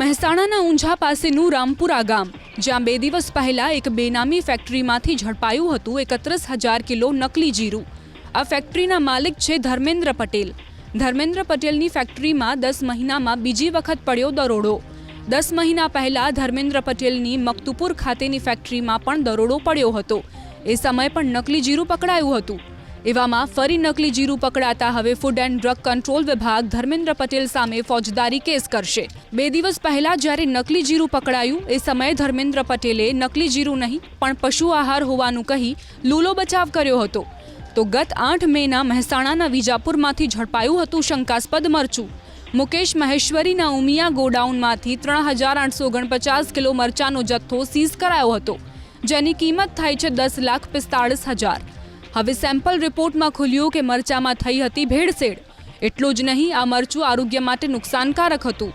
મહેસાણાના ઊંઝા પાસેનું રામપુરા ગામ, જ્યાં બે દિવસ પહેલા એક બેનામી ફેક્ટરીમાંથી ઝડપાયું હતું એકત્રીસ હજાર કિલો નકલી જીરું. આ ફેક્ટરીના માલિક છે ધર્મેન્દ્ર પટેલ. ધર્મેન્દ્ર પટેલની ફેક્ટરીમાં દસ મહિનામાં બીજી વખત પડ્યો દરોડો. દસ મહિના પહેલા ધર્મેન્દ્ર પટેલની મકતુપુર ખાતેની ફેક્ટરીમાં પણ દરોડો પડ્યો હતો. એ સમયે પણ નકલી જીરું પકડાયું હતું. એવામાં ફરી નકલી જીરું પકડાતા હવે ફૂડ એન્ડ ડ્રગ કંટ્રોલ વિભાગ ધર્મેન્દ્ર પટેલ સામે ફોજદારી કેસ કરશે. બે દિવસ પહેલા જ્યારે નકલી જીરું પકડાયું, એ સમયે ધર્મેન્દ્ર પટેલે નકલી જીરું નહીં, પણ પશુ આહાર હોવાનું કહી લૂલો બચાવ કર્યો હતો. તો ગત આઠ મેના મહેસાણાના વિજાપુરમાંથી ઝડપાયું હતું શંકાસ્પદ મરચું. મુકેશ મહેશ્વરીના ઉમિયા ગોડાઉનમાંથી ત્રણ હજાર આઠસો ઓગણપચાસ કિલો મરચાનો જથ્થો સીઝ કરાયો હતો, જેની કિંમત થાય છે દસ લાખ પિસ્તાળીસ હજાર. હવે સેમ્પલ રિપોર્ટમાં ખુલ્યું કે મરચામાં થઈ હતી ભેળસેળ. એટલું જ નહીં, આ મરચું આરોગ્ય માટે નુકસાનકારક હતું.